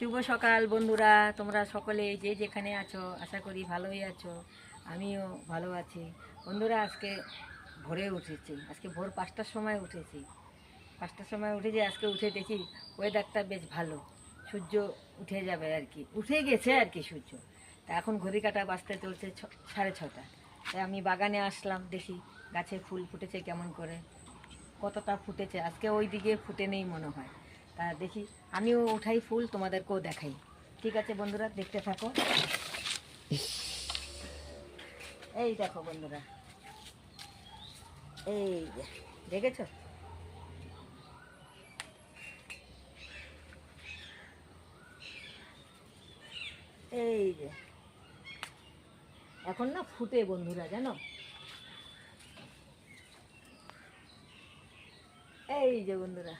শুভ সকাল বন্ধুরা, তোমরা সকলে যে যেখানে আছো, আশা করি ভালোই আছো, আমিও ভালো আছি। বন্ধুরা, আজকে ভোরে উঠেছি, আজকে ভোর পাঁচটার সময় উঠেছি। পাঁচটার সময় উঠেছি আজকে উঠে দেখি ওয়েদারটা বেশ ভালো, সূর্য উঠে যাবে আর কি, উঠে গেছে আর কি সূর্য। তা এখন ঘড়ি কাটা বাঁচতে চলছে সাড়ে ছটা। তাই আমি বাগানে আসলাম, দেখি গাছে ফুল ফুটেছে কেমন করে, কতটা ফুটেছে, আজকে ওই দিকে ফুটে নেই মনে হয়। দেখি। আমিও উঠাই ফুল, তোমাদেরকেও দেখাই। ঠিক আছে বন্ধুরা, দেখতে থাকো। এই দেখো বন্ধুরা। এই দেখেছ? এই যে। এখন না ফুটে বন্ধুরা, জানো? এই যে বন্ধুরা।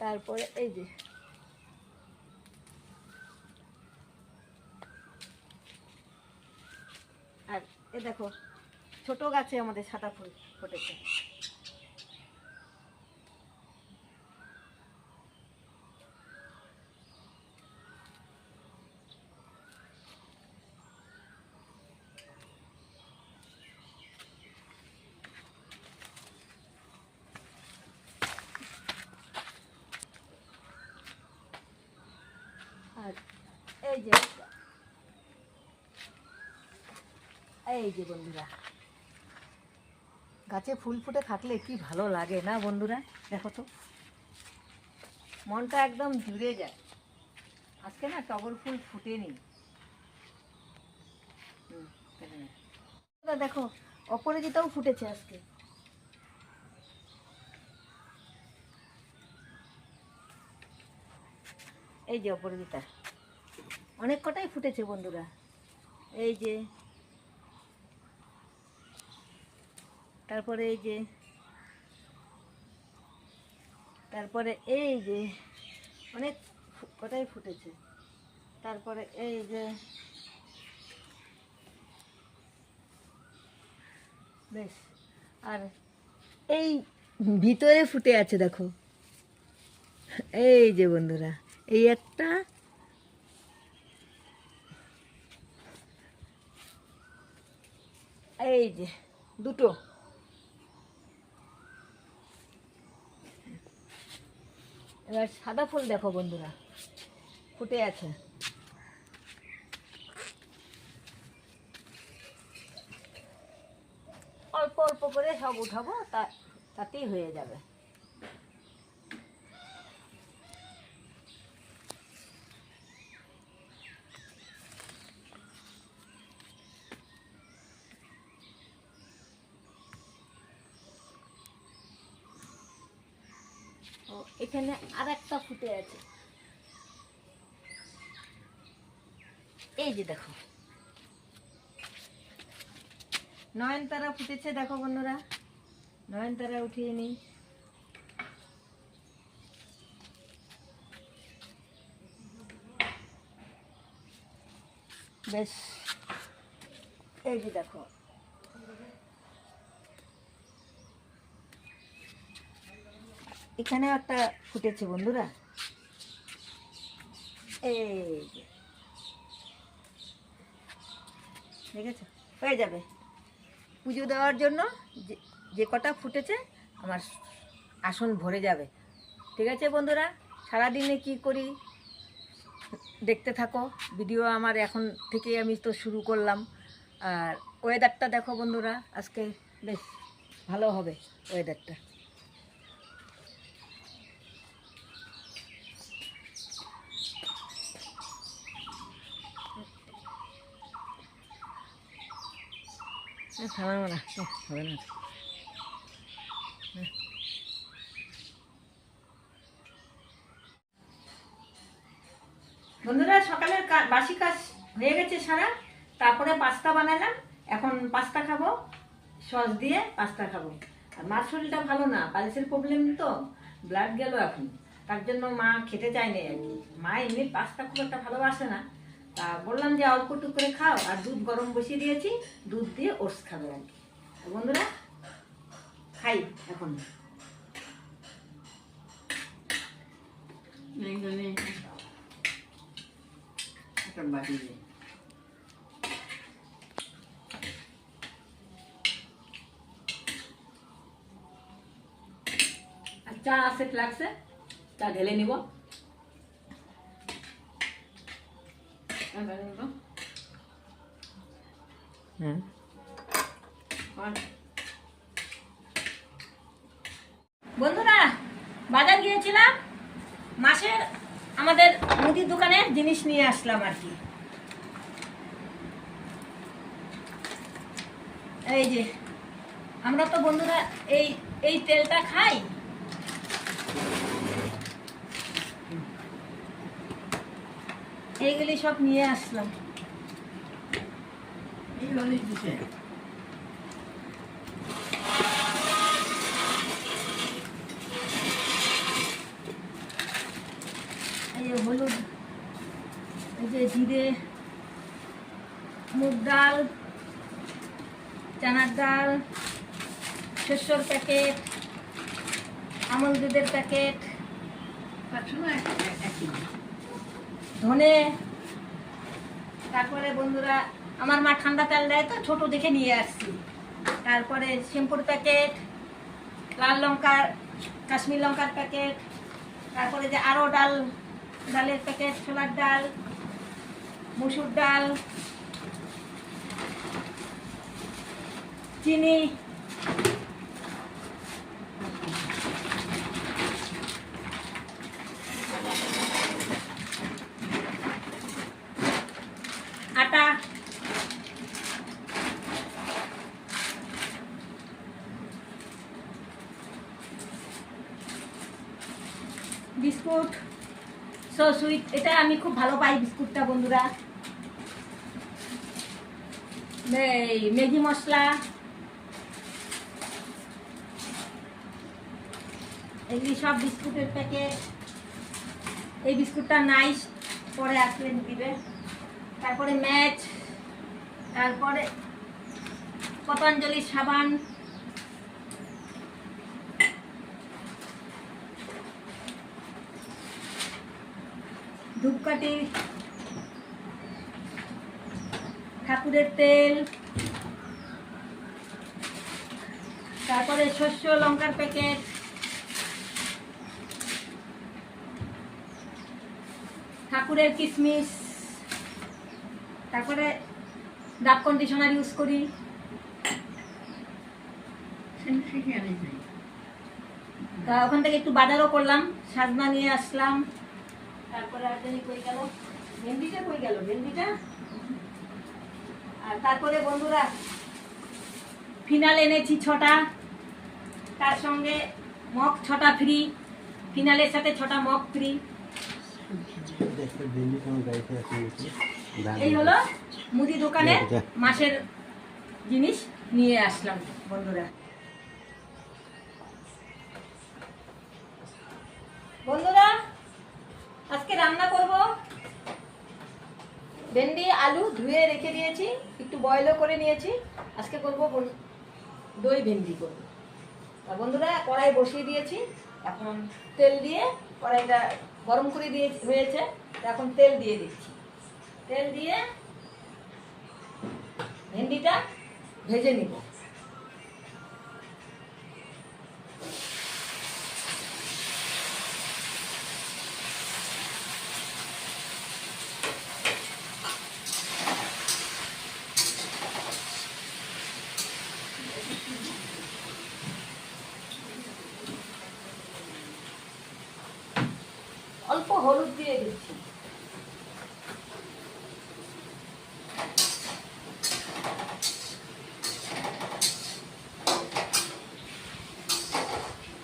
তারপরে এই যে। আর এ দেখো ছোট গাছে আমাদের সাদা ফুল ফুটেছে আর এই যে এই যে বন্ধুরা, গাছে ফুল ফুটে থাকলে কি ভালো লাগে না বন্ধুরা? দেখো তো, মনটা একদম জুড়ে যায়। আজকে না টগর ফুল ফুটেনি। দেখো, অপরাজিতাও ফুটেছে আজকে। এই যে অপরাজিতা, অনেক কটাই ফুটেছে বন্ধুরা। এই যে তারপরে এই যে, তারপরে এই যে, অনেক কটাই ফুটেছে। তারপরে এই যে, বেশ, আর এই ভিতরে ফুটে আছে দেখো। এই যে বন্ধুরা, এই একটা, এই যে, দুটো। এবার সাদা ফুল দেখো বন্ধুরা। ফুটে আছে। অল্প অল্প করে সব উঠাবো, তা তাতেই হয়ে যাবে। এখানে আছে। এই যে দেখো। নয়নতারা ফুটেছে, দেখো বন্ধুরা। নয়নতারা উঠিয়ে নিই। বেশ। এই যে দেখো। এখানে একটা ফুটেছে বন্ধুরা। এই যে। হয়ে যাবে। পুজো দেওয়ার জন্য যে যে কটা ফুটেছে, আমার আসন ভরে যাবে। ঠিক আছে বন্ধুরা? সারাদিনে কি করি? দেখতে থাকো। ভিডিও আমার এখন থেকে আমি তো শুরু করলাম। আর ওয়েদারটা দেখো বন্ধুরা, আজকে বেশ ভালো হবে ওয়েদারটা থামাবো না হবে না। বন্ধুরা, সকালের বাসি কাজ হয়ে গেছে সারা। তারপরে পাস্তা বানালাম। এখন পাস্তা খাব, সস দিয়ে পাস্তা খাব। আর মার শরীরটা ভালো না, পালিসের প্রবলেম তো ব্লাড গেল এখন। তার জন্য মা খেতে চায়নি আর কি। মা এমনি পাস্তা খুব একটা ভালোবাসে না। তা বললাম যে অল্প টুক করে খাও আর দুধ গরম বসিয়ে দিয়েছি দুধ দিয়ে ওটস খাবে আর কি। বন্ধুরা খাই এখন। চা আছে ফ্লাক্সে চা ঢেলে নিব। বন্ধুরা বাজার গিয়েছিলাম মাসের আমাদের মুদির দোকানের জিনিস নিয়ে আসলাম আর কি। এই যে আমরা তো বন্ধুরা এই এই তেলটা খাই। এইগুলি সব নিয়ে আসলাম। এই হলে দিছে এই যে হলুদ এই যে জিরে মুগ ডাল চানার ডাল শস্যর প্যাকেট আমল দুধের প্যাকেট পাঁচশো না এক- এক- এক কেজি। ধনে তারপরে বন্ধুরা, আমার মা ঠান্ডা তেল দেয় তো, ছোট দেখে নিয়ে আসছি। তারপরে শ্যাম্পুর প্যাকেট, লাল লঙ্কার, কাশ্মীর লঙ্কার প্যাকেট, তারপরে যে আরও ডাল, ডালের প্যাকেট, ছোলার ডাল, মুসুর ডাল, চিনি বিস্কুট সো সুইট এটা আমি খুব ভালো পাই বিস্কুটটা, বন্ধুরা। ম্যাগি মশলা। এগুলি সব বিস্কুটের প্যাকেট। এই বিস্কুটটা নাইস, পরে আসলে দিবে। তারপরে ম্যাচ, তারপরে পতঞ্জলি সাবান। ধূপকাঠি ঠাকুরের তেল তারপরে শস্য লঙ্কার প্যাকেট ঠাকুরের কিশমিশ তারপরে ডাব কন্ডিশনার ইউজ করি। তা ওখান থেকে একটু বাজারও করলাম সাজনা নিয়ে আসলাম তারপরে আর জানি কই গেল? ভেন্ডিটা কই গেল? ভেন্ডিটা? আর তারপরে বন্ধুরা ফিনাল এনেছি ছটা। তার সঙ্গে মগ ছটা ফ্রি ফিনালের সাথে ছটা মগ ফ্রি এই হলো মুদি দোকানে মাসের জিনিস নিয়ে আসলাম বন্ধুরা। বন্ধুরা আজকে রান্না করব। ভেন্ডি, আলু ধুয়ে রেখে দিয়েছি, একটু বয়লও করে নিয়েছি। আজকে করব দই ভেন্ডি করব। তা বন্ধুরা, কড়াই বসিয়ে দিয়েছি। এখন তেল দিয়ে কড়াইটা গরম করে দিয়ে হয়েছে এখন তেল দিয়ে দিচ্ছি। তেল দিয়ে ভেন্ডিটা ভেজে নিব। অল্প হলুদ দিয়ে দিচ্ছি।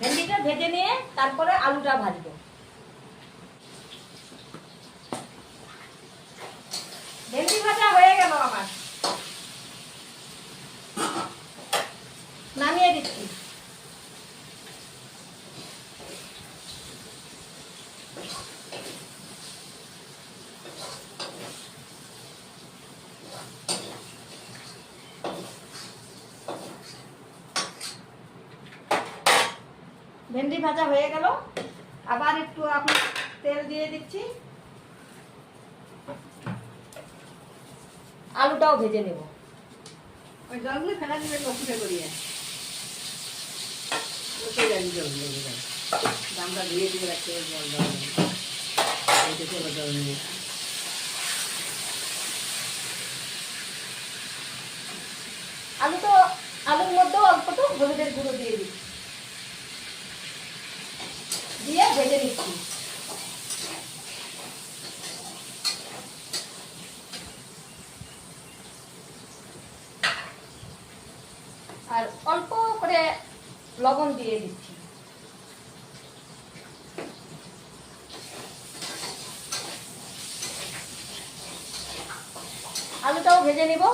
ভেন্ডিটা ভেজে নিয়ে তারপরে আলুটা ভাজবো ভেন্ডি ভাজা হয়ে গেল আমার নামিয়ে দিচ্ছি ভেন্ডি ভাজা হয়ে গেল। আবার একটু এখন তেল দিয়ে দিচ্ছি। আলুটাও ভেজে নেব। ওই জলগুলো ফেলা দিবে লক্ষ্যটা করিয়ে দামটা রাখতে জল জল আলু তো আলুর মধ্যেও অল্প তো হলুদের গুঁড়ো দিয়ে দিই। দিয়ে ভেজে নিচ্ছি। আর অল্প করে লবণ দিয়ে দিচ্ছি আলুটাও ভেজে নিব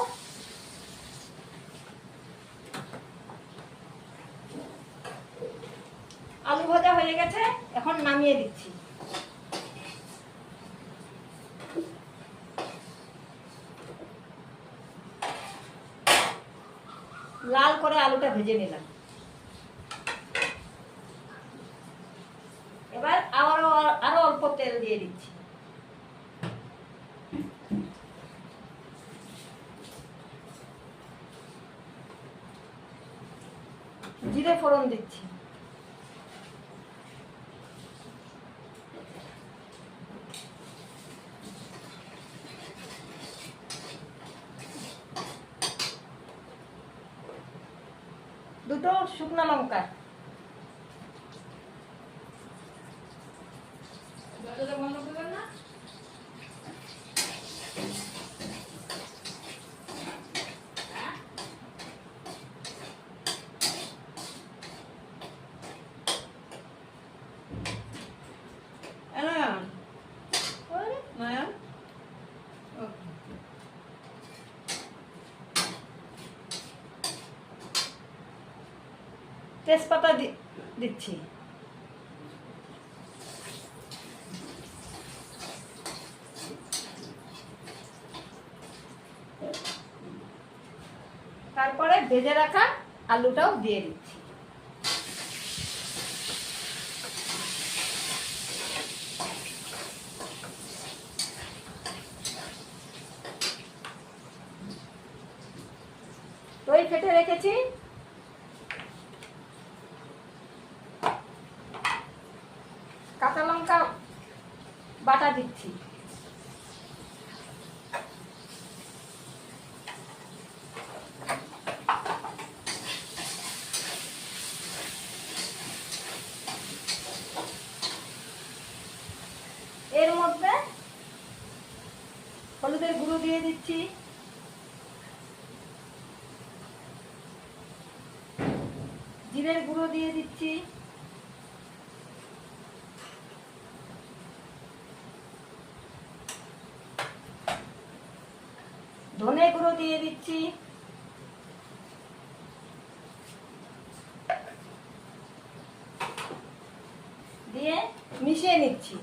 আলু ভাজা হয়ে গেছে এখন নামিয়ে দিচ্ছি। লাল করে আলুটা ভেজে নিলাম এবার আরও আরও অল্প তেল দিয়ে দিচ্ছি জিরে ফোড়ন দিচ্ছি দুটো শুকনো লঙ্কা। তেজপাতা দিচ্ছি। তারপরে ভেজে রাখা আলুটাও দিয়ে দিচ্ছি দই ফেটে রেখেছি কাঁচা লঙ্কা বাটা দিচ্ছি। এর মধ্যে হলুদের গুঁড়ো দিয়ে দিচ্ছি। জিরের গুঁড়ো দিয়ে দিচ্ছি। ধনে গুঁড়ো দিয়ে দিচ্ছি দিয়ে মিশিয়ে নিচ্ছি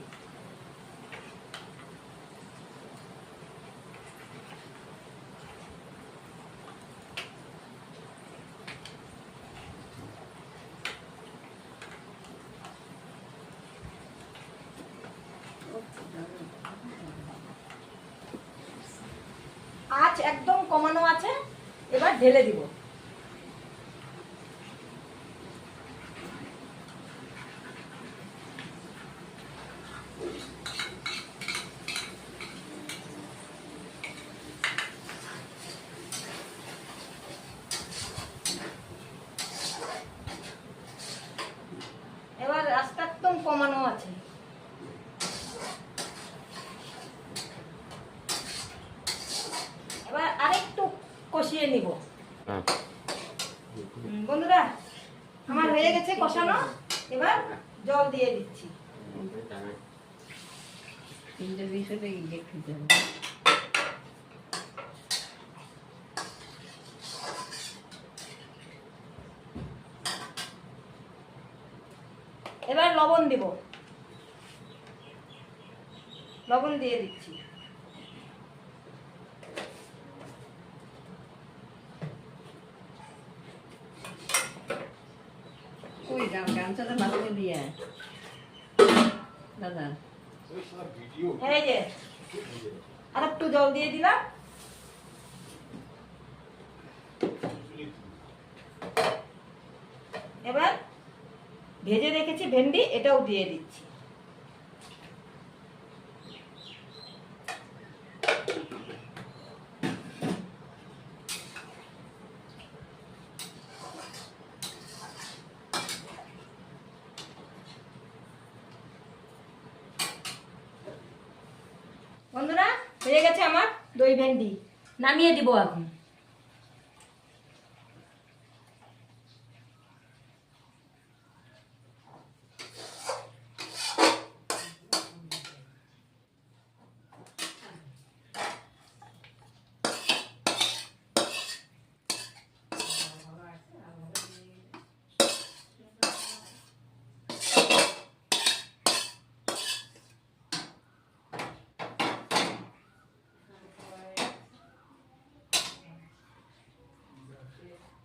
আঁচ একদম কমানো আছে এবার ঢেলে দিব এবার আস্তে একদম কমানো আছে এবার আরেকটু কষিয়ে নিব হ্যাঁ হুম, বন্ধুরা আমার হয়ে গেছে কষানো। এবার জল দিয়ে দিচ্ছি। এবার লবণ দিব। লবণ দিয়ে দিচ্ছি। দাদা এই যে আর একটু জল দিয়ে দিলাম। এবার ভেজে রেখেছি ভেন্ডি, এটাও দিয়ে দিচ্ছি বন্ধুরা হয়ে গেছে আমার দই ভেন্ডি নামিয়ে দিব এখন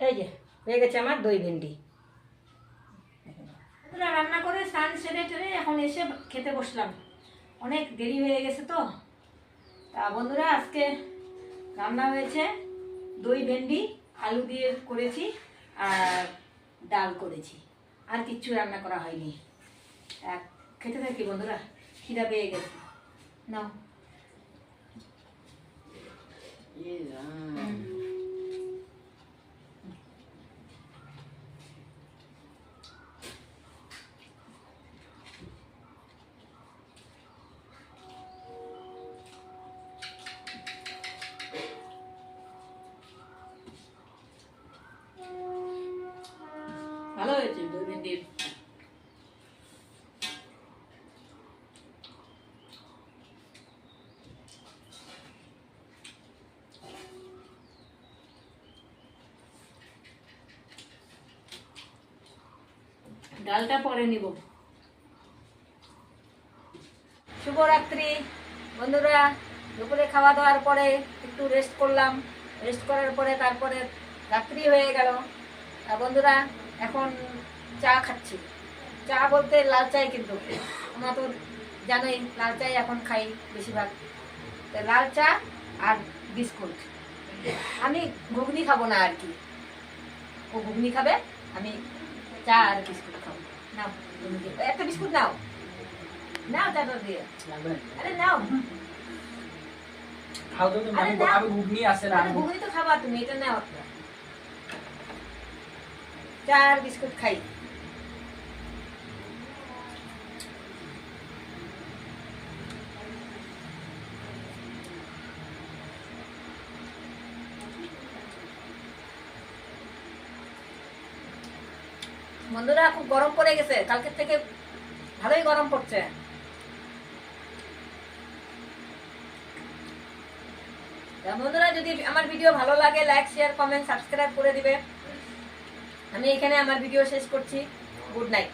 এই যে হয়ে গেছে আমার দই ভেন্ডি। রান্না করে স্নান সেরে টেরে এখন এসে খেতে বসলাম। অনেক দেরি হয়ে গেছে তো। তা বন্ধুরা আজকে রান্না হয়েছে দই ভেন্ডি আলু দিয়ে করেছি আর ডাল করেছি। আর কিচ্ছু রান্না করা হয়নি। এক খেতে থাকি বন্ধুরা খিদা পেয়ে গেছে। নাও। ভেন্ডির ডালটা পরে নিব। শুভরাত্রি। বন্ধুরা, দুপুরে খাওয়া দাওয়ার পরে একটু রেস্ট করলাম। রেস্ট করার পরে তারপরে রাত্রি হয়ে গেল। আর বন্ধুরা, এখন চা খাচ্ছি। চা বলতে লাল চাই কিন্তু। আমরা তো জানোই লাল চাই এখন খাই বেশিরভাগ। তো লাল চা আর বিস্কুট। আমি ঘুগনি খাব না আর কি। ও ঘুগনি খাবে আমি চা আর বিস্কুট খাব। নাও একটা বিস্কুট নাও। নাও চাটা দিয়ে। আরে নাও। ঘুগনি না ঘুগনি তো খাবা তুমি এটা নাও চা আর বিস্কুট খাই। বন্ধুরা খুব গরম পড়ে গেছে। কালকের থেকে ভালোই গরম পড়ছে। বন্ধুরা, যদি আমার ভিডিও ভালো লাগে লাইক শেয়ার কমেন্ট সাবস্ক্রাইব করে দিবে। আমি এখানে আমার ভিডিও শেষ করছি। Good night